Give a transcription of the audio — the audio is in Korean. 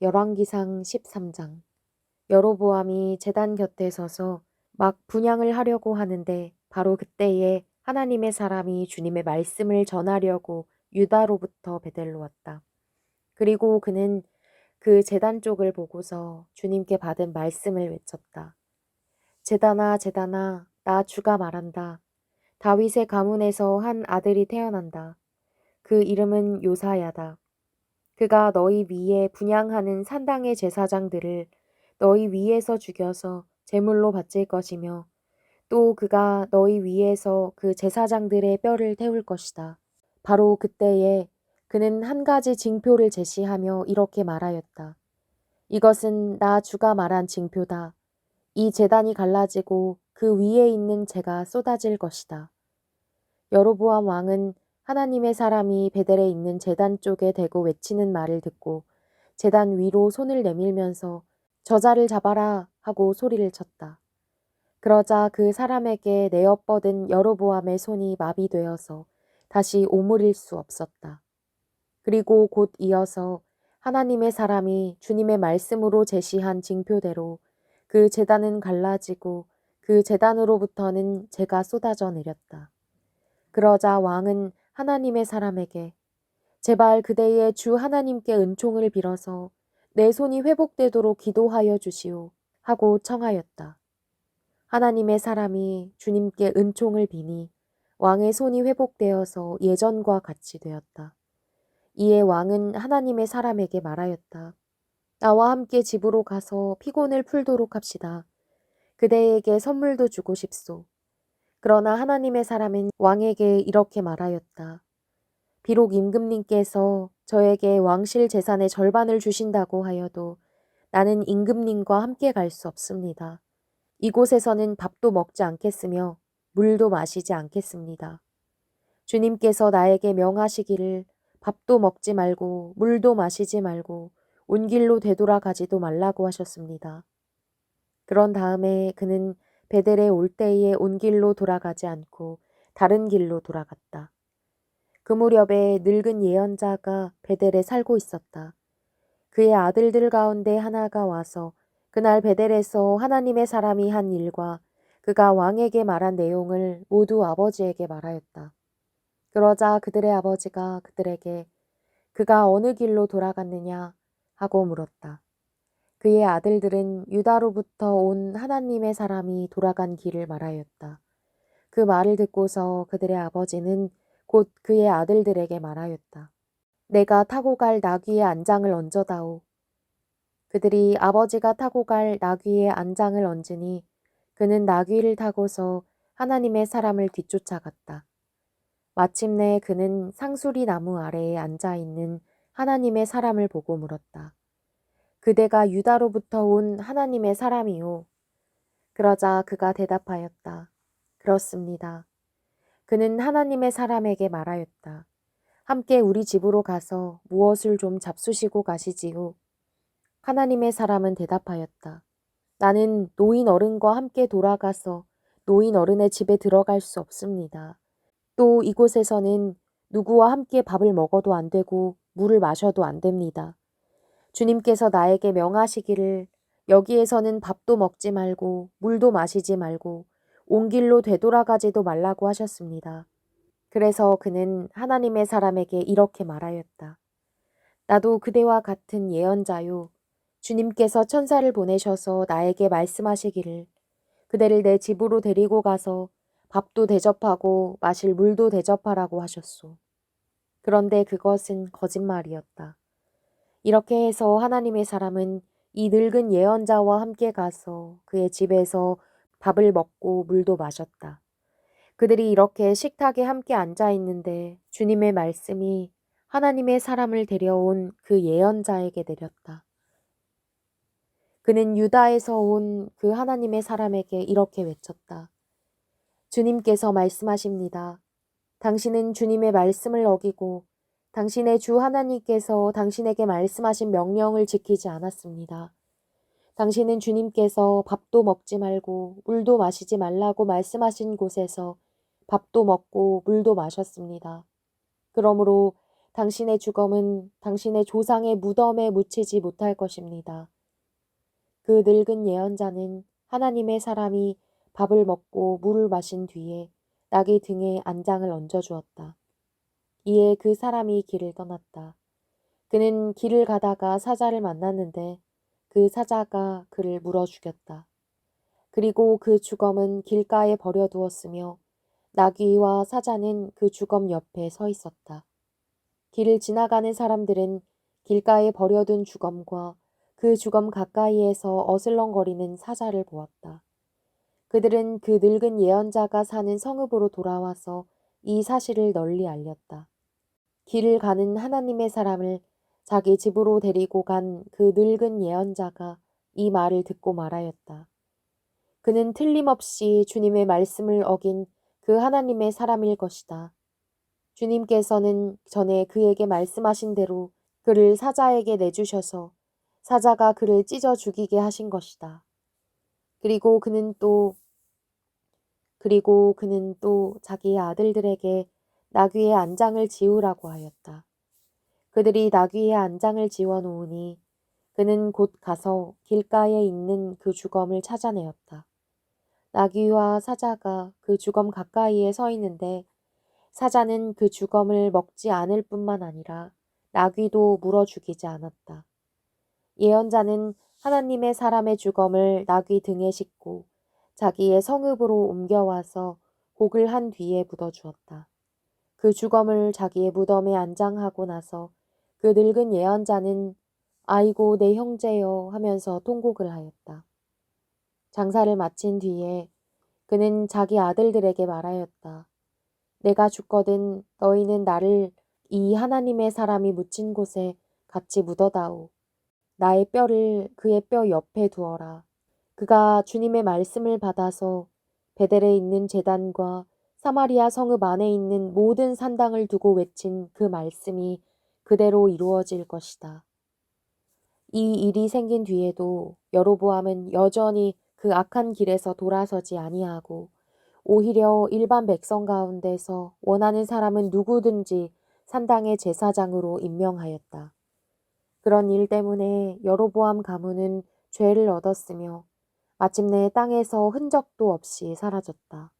열왕기상 13장 여로보암이 제단 곁에 서서 막 분양을 하려고 하는데 바로 그때에 하나님의 사람이 주님의 말씀을 전하려고 유다로부터 베델로 왔다. 그리고 그는 그 제단 쪽을 보고서 주님께 받은 말씀을 외쳤다. 제단아 제단아 나 주가 말한다. 다윗의 가문에서 한 아들이 태어난다. 그 이름은 요사야다. 그가 너희 위에 분양하는 산당의 제사장들을 너희 위에서 죽여서 제물로 바칠 것이며 또 그가 너희 위에서 그 제사장들의 뼈를 태울 것이다. 바로 그때에 그는 한 가지 징표를 제시하며 이렇게 말하였다. 이것은 나 주가 말한 징표다. 이 재단이 갈라지고 그 위에 있는 재가 쏟아질 것이다. 여로보암 왕은 하나님의 사람이 베델에 있는 재단 쪽에 대고 외치는 말을 듣고 재단 위로 손을 내밀면서 저자를 잡아라 하고 소리를 쳤다. 그러자 그 사람에게 내어 뻗은 여로보암의 손이 마비되어서 다시 오므릴 수 없었다. 그리고 곧 이어서 하나님의 사람이 주님의 말씀으로 제시한 징표대로 그 재단은 갈라지고 그 재단으로부터는 재가 쏟아져 내렸다. 그러자 왕은 하나님의 사람에게 제발 그대의 주 하나님께 은총을 빌어서 내 손이 회복되도록 기도하여 주시오 하고 청하였다. 하나님의 사람이 주님께 은총을 비니 왕의 손이 회복되어서 예전과 같이 되었다. 이에 왕은 하나님의 사람에게 말하였다. 나와 함께 집으로 가서 피곤을 풀도록 합시다. 그대에게 선물도 주고 싶소. 그러나 하나님의 사람은 왕에게 이렇게 말하였다. 비록 임금님께서 저에게 왕실 재산의 절반을 주신다고 하여도 나는 임금님과 함께 갈 수 없습니다. 이곳에서는 밥도 먹지 않겠으며 물도 마시지 않겠습니다. 주님께서 나에게 명하시기를 밥도 먹지 말고 물도 마시지 말고 온 길로 되돌아가지도 말라고 하셨습니다. 그런 다음에 그는 베델에 올 때에 온 길로 돌아가지 않고 다른 길로 돌아갔다. 그 무렵에 늙은 예언자가 베델에 살고 있었다. 그의 아들들 가운데 하나가 와서 그날 베델에서 하나님의 사람이 한 일과 그가 왕에게 말한 내용을 모두 아버지에게 말하였다. 그러자 그들의 아버지가 그들에게 그가 어느 길로 돌아갔느냐 하고 물었다. 그의 아들들은 유다로부터 온 하나님의 사람이 돌아간 길을 말하였다. 그 말을 듣고서 그들의 아버지는 곧 그의 아들들에게 말하였다. 내가 타고 갈 나귀의 안장을 얹어다오. 그들이 아버지가 타고 갈 나귀의 안장을 얹으니 그는 나귀를 타고서 하나님의 사람을 뒤쫓아갔다. 마침내 그는 상수리 나무 아래에 앉아 있는 하나님의 사람을 보고 물었다. 그대가 유다로부터 온 하나님의 사람이요. 그러자 그가 대답하였다. 그렇습니다. 그는 하나님의 사람에게 말하였다. 함께 우리 집으로 가서 무엇을 좀 잡수시고 가시지요. 하나님의 사람은 대답하였다. 나는 노인 어른과 함께 돌아가서 노인 어른의 집에 들어갈 수 없습니다. 또 이곳에서는 누구와 함께 밥을 먹어도 안 되고 물을 마셔도 안 됩니다. 주님께서 나에게 명하시기를 여기에서는 밥도 먹지 말고 물도 마시지 말고 온 길로 되돌아가지도 말라고 하셨습니다. 그래서 그는 하나님의 사람에게 이렇게 말하였다. 나도 그대와 같은 예언자요. 주님께서 천사를 보내셔서 나에게 말씀하시기를 그대를 내 집으로 데리고 가서 밥도 대접하고 마실 물도 대접하라고 하셨소. 그런데 그것은 거짓말이었다. 이렇게 해서 하나님의 사람은 이 늙은 예언자와 함께 가서 그의 집에서 밥을 먹고 물도 마셨다. 그들이 이렇게 식탁에 함께 앉아 있는데 주님의 말씀이 하나님의 사람을 데려온 그 예언자에게 내렸다. 그는 유다에서 온 그 하나님의 사람에게 이렇게 외쳤다. 주님께서 말씀하십니다. 당신은 주님의 말씀을 어기고 당신의 주 하나님께서 당신에게 말씀하신 명령을 지키지 않았습니다. 당신은 주님께서 밥도 먹지 말고 물도 마시지 말라고 말씀하신 곳에서 밥도 먹고 물도 마셨습니다. 그러므로 당신의 주검은 당신의 조상의 무덤에 묻히지 못할 것입니다. 그 늙은 예언자는 하나님의 사람이 밥을 먹고 물을 마신 뒤에 나귀 등에 안장을 얹어 주었다. 이에 그 사람이 길을 떠났다. 그는 길을 가다가 사자를 만났는데 그 사자가 그를 물어 죽였다. 그리고 그 주검은 길가에 버려두었으며 나귀와 사자는 그 주검 옆에 서 있었다. 길을 지나가는 사람들은 길가에 버려둔 주검과 그 주검 가까이에서 어슬렁거리는 사자를 보았다. 그들은 그 늙은 예언자가 사는 성읍으로 돌아와서 이 사실을 널리 알렸다. 길을 가는 하나님의 사람을 자기 집으로 데리고 간 그 늙은 예언자가 이 말을 듣고 말하였다. 그는 틀림없이 주님의 말씀을 어긴 그 하나님의 사람일 것이다. 주님께서는 전에 그에게 말씀하신 대로 그를 사자에게 내주셔서 사자가 그를 찢어 죽이게 하신 것이다. 그리고 그는 또 그리고 그는 또 자기의 아들들에게 나귀의 안장을 지우라고 하였다. 그들이 나귀의 안장을 지워 놓으니 그는 곧 가서 길가에 있는 그 주검을 찾아내었다. 나귀와 사자가 그 주검 가까이에 서 있는데 사자는 그 주검을 먹지 않을 뿐만 아니라 나귀도 물어 죽이지 않았다. 예언자는 하나님의 사람의 주검을 나귀 등에 싣고 자기의 성읍으로 옮겨와서 곡을 한 뒤에 묻어 주었다. 그 주검을 자기의 무덤에 안장하고 나서 그 늙은 예언자는 아이고 내 형제여 하면서 통곡을 하였다. 장사를 마친 뒤에 그는 자기 아들들에게 말하였다. 내가 죽거든 너희는 나를 이 하나님의 사람이 묻힌 곳에 같이 묻어다오. 나의 뼈를 그의 뼈 옆에 두어라. 그가 주님의 말씀을 받아서 베델에 있는 재단과 사마리아 성읍 안에 있는 모든 산당을 두고 외친 그 말씀이 그대로 이루어질 것이다. 이 일이 생긴 뒤에도 여로보암은 여전히 그 악한 길에서 돌아서지 아니하고 오히려 일반 백성 가운데서 원하는 사람은 누구든지 산당의 제사장으로 임명하였다. 그런 일 때문에 여로보암 가문은 죄를 얻었으며 마침내 땅에서 흔적도 없이 사라졌다.